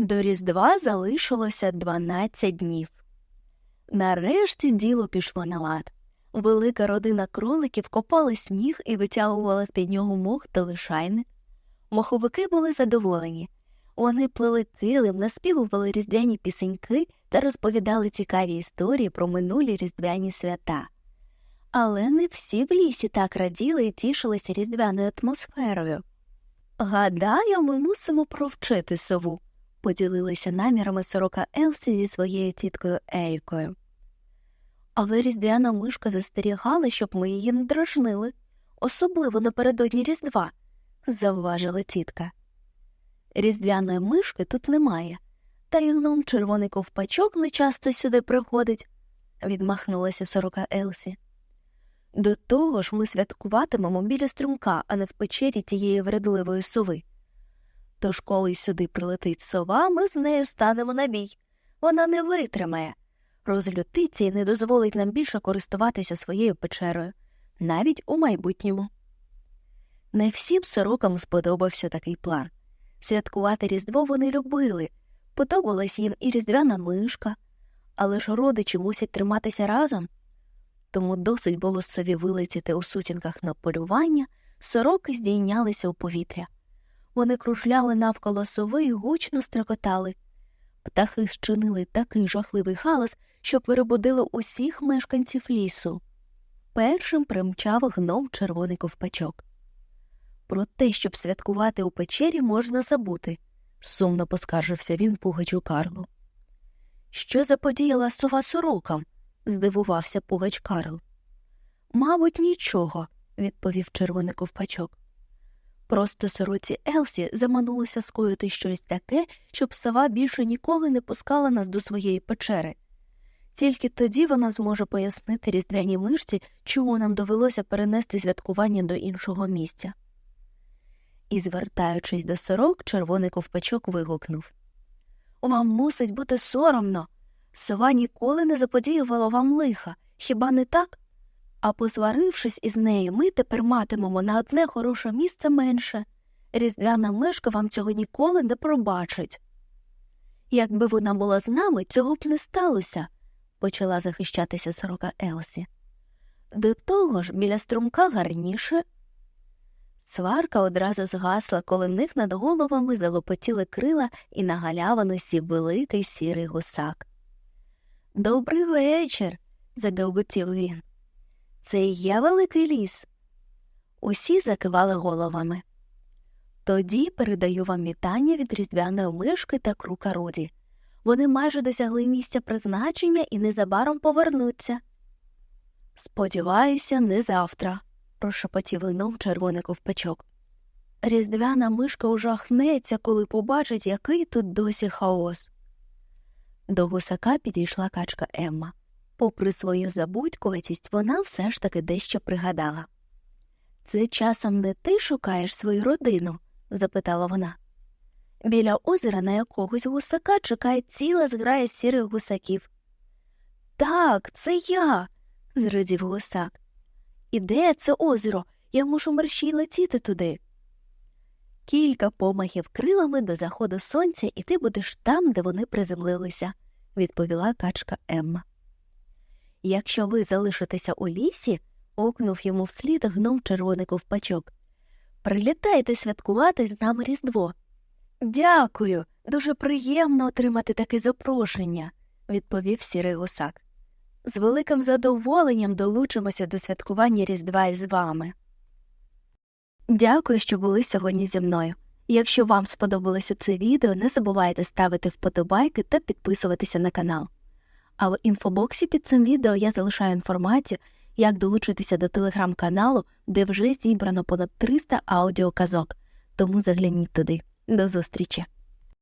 До Різдва залишилося 12 днів. Нарешті діло пішло на лад. Велика родина кроликів копала сніг і витягувала з під нього мох та лишайник. Моховики були задоволені. Вони плели килим, наспівували різдвяні пісеньки та розповідали цікаві історії про минулі різдвяні свята. Але не всі в лісі так раділи і тішилися різдвяною атмосферою. Гадаю, ми мусимо провчити сову, поділилися намірами сорока Елсі зі своєю тіткою Ерікою. Але різдвяна мишка застерігала, щоб ми її не дражнили, особливо напередодні Різдва, завважила тітка. Різдвяної мишки тут немає, та й гном червоний ковпачок не часто сюди приходить, відмахнулася сорока Елсі. До того ж ми святкуватимемо біля струмка, а не в печері тієї вредливої сови. Тож, коли сюди прилетить сова, ми з нею станемо на бій. Вона не витримає, розлютиться і не дозволить нам більше користуватися своєю печерою, навіть у майбутньому. Не всім сорокам сподобався такий план. Святкувати Різдво вони любили, подобалась їм і різдвяна мишка, але ж родичі мусять триматися разом. Тому досить було сові вилетіти у сутінках на полювання, сороки здійнялися у повітря. Вони кружляли навколо сови і гучно стрекотали. Птахи щинили такий жахливий галас, що перебудило усіх мешканців лісу. Першим примчав гном червоний ковпачок. Про те, щоб святкувати у печері, можна забути, сумно поскаржився він пугачу Карлу. Що заподіяла сова сорокам? здивувався пугач Карл. Мабуть, нічого, відповів червоний ковпачок. Просто сороці Елсі заманулося скоїти щось таке, щоб сова більше ніколи не пускала нас до своєї печери. Тільки тоді вона зможе пояснити різдвяній мишці, чому нам довелося перенести святкування до іншого місця. І, звертаючись до сорок, червоний ковпачок вигукнув Вам мусить бути соромно. Сова ніколи не заподіювала вам лиха, хіба не так? А посварившись із нею, ми тепер матимемо на одне хороше місце менше. Різдвяна мишка вам цього ніколи не пробачить. Якби вона була з нами, цього б не сталося, почала захищатися сорока Елсі. До того ж, біля струмка гарніше. Сварка одразу згасла, коли в них над головами залопотіли крила і на галявину сів великий сірий гусак. Добрий вечір, загалготів він. Це є великий ліс. Усі закивали головами. Тоді передаю вам вітання від різдвяної мишки та крука Руді. Вони майже досягли місця призначення і незабаром повернуться. Сподіваюся, не завтра, прошепотів гном червоний ковпачок. Різдвяна мишка ужахнеться, коли побачить, який тут досі хаос. До гусака підійшла качка Емма. Попри свою забудькуватість, вона все ж таки дещо пригадала. Це часом не ти шукаєш свою родину? запитала вона. Біля озера на якогось гусака чекає ціла зграя сірих гусаків. Так, це я. зрадів гусак. І де це озеро? Я мушу мерщій летіти туди. Кілька помахів крилами до заходу сонця, і ти будеш там, де вони приземлилися, відповіла качка Емма. Якщо ви залишитеся у лісі, окнув йому вслід гном червоний ковпачок. Прилітайте святкувати з нами Різдво. Дякую, дуже приємно отримати таке запрошення, відповів сірий гусак. З великим задоволенням долучимося до святкування Різдва із вами. Дякую, що були сьогодні зі мною. Якщо вам сподобалося це відео, не забувайте ставити вподобайки та підписуватися на канал. А в інфобоксі під цим відео я залишаю інформацію, як долучитися до телеграм-каналу, де вже зібрано понад 300 аудіоказок, тому загляніть туди. До зустрічі!